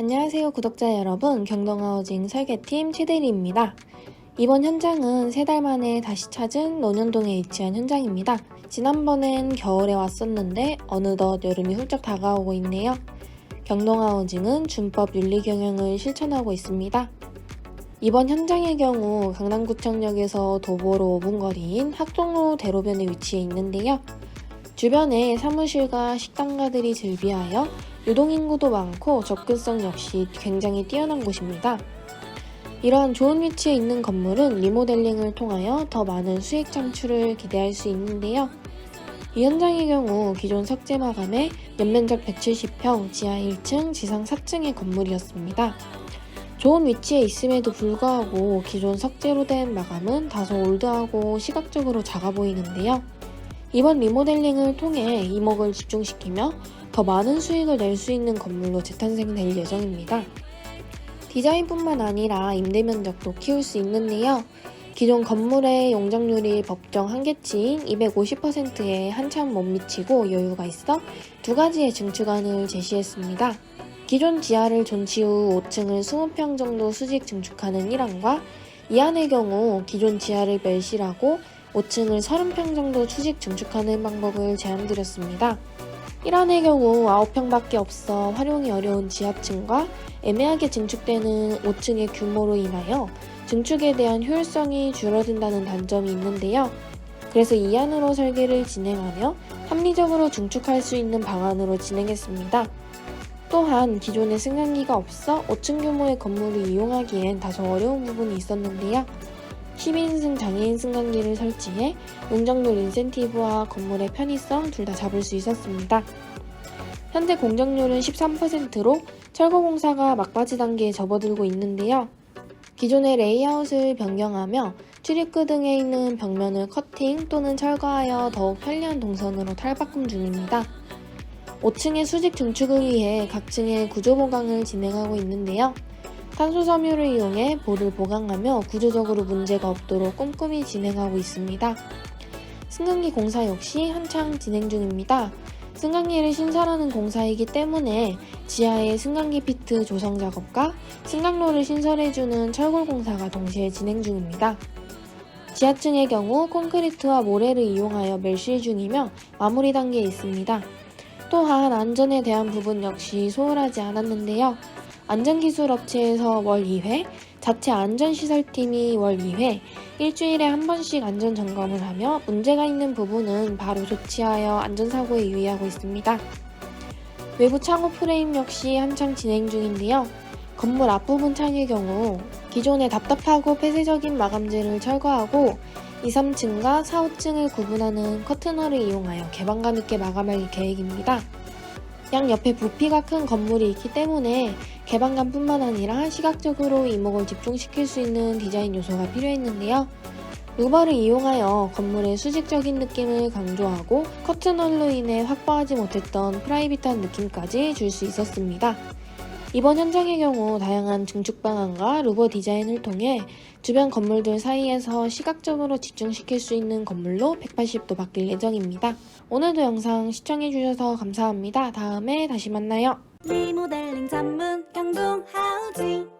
안녕하세요 구독자 여러분 경동하우징 설계팀 최대리입니다. 이번 현장은 세 달 만에 다시 찾은 논현동에 위치한 현장입니다. 지난번엔 겨울에 왔었는데 어느덧 여름이 훌쩍 다가오고 있네요. 경동하우징은 준법 윤리 경영을 실천하고 있습니다. 이번 현장의 경우 강남구청역에서 도보로 5분 거리인 학동로 대로변에 위치해 있는데요. 주변에 사무실과 식당가들이 즐비하여 유동인구도 많고 접근성 역시 굉장히 뛰어난 곳입니다. 이러한 좋은 위치에 있는 건물은 리모델링을 통하여 더 많은 수익 창출을 기대할 수 있는데요. 이 현장의 경우 기존 석재 마감에 연면적 170평, 지하 1층, 지상 4층의 건물이었습니다. 좋은 위치에 있음에도 불구하고 기존 석재로 된 마감은 다소 올드하고 시각적으로 작아 보이는데요. 이번 리모델링을 통해 이목을 집중시키며 더 많은 수익을 낼 수 있는 건물로 재탄생될 예정입니다. 디자인뿐만 아니라 임대 면적도 키울 수 있는데요. 기존 건물의 용적률이 법정 한계치인 250%에 한참 못 미치고 여유가 있어 두 가지의 증축안을 제시했습니다. 기존 지하를 존치 후 5층을 20평 정도 수직 증축하는 1안과 이 안의 경우 기존 지하를 멸실하고 5층을 30평 정도 수직 증축하는 방법을 제안드렸습니다. 1안의 경우 9평밖에 없어 활용이 어려운 지하층과 애매하게 증축되는 5층의 규모로 인하여 증축에 대한 효율성이 줄어든다는 단점이 있는데요. 그래서 2안으로 설계를 진행하며 합리적으로 증축할 수 있는 방안으로 진행했습니다. 또한 기존에 승강기가 없어 5층 규모의 건물을 이용하기엔 다소 어려운 부분이 있었는데요. 12인승 장애인 승강기를 설치해 용적률 인센티브와 건물의 편의성 둘 다 잡을 수 있었습니다. 현재 공정률은 13%로 철거 공사가 막바지 단계에 접어들고 있는데요. 기존의 레이아웃을 변경하며 출입구 등에 있는 벽면을 커팅 또는 철거하여 더욱 편리한 동선으로 탈바꿈 중입니다. 5층의 수직 증축을 위해 각 층의 구조 보강을 진행하고 있는데요. 탄소 섬유를 이용해 볼을 보강하며 구조적으로 문제가 없도록 꼼꼼히 진행하고 있습니다. 승강기 공사 역시 한창 진행 중입니다. 승강기를 신설하는 공사이기 때문에 지하의 승강기 피트 조성 작업과 승강로를 신설해주는 철골 공사가 동시에 진행 중입니다. 지하층의 경우 콘크리트와 모래를 이용하여 멸실 중이며 마무리 단계에 있습니다. 또한 안전에 대한 부분 역시 소홀하지 않았는데요. 안전기술 업체에서 월 2회, 자체 안전시설팀이 월 2회, 일주일에 한 번씩 안전 점검을 하며 문제가 있는 부분은 바로 조치하여 안전사고에 유의하고 있습니다. 외부 창호 프레임 역시 한창 진행 중인데요. 건물 앞부분 창의 경우 기존의 답답하고 폐쇄적인 마감재를 철거하고 2, 3층과 4, 5층을 구분하는 커튼홀을 이용하여 개방감 있게 마감할 계획입니다. 양 옆에 부피가 큰 건물이 있기 때문에 개방감뿐만 아니라 시각적으로 이목을 집중시킬 수 있는 디자인 요소가 필요했는데요. 루버를 이용하여 건물의 수직적인 느낌을 강조하고 커튼홀로 인해 확보하지 못했던 프라이빗한 느낌까지 줄 수 있었습니다. 이번 현장의 경우 다양한 증축 방안과 루버 디자인을 통해 주변 건물들 사이에서 시각적으로 집중시킬 수 있는 건물로 180도 바뀔 예정입니다. 오늘도 영상 시청해주셔서 감사합니다. 다음에 다시 만나요. 리모델링 전문 경동 하우징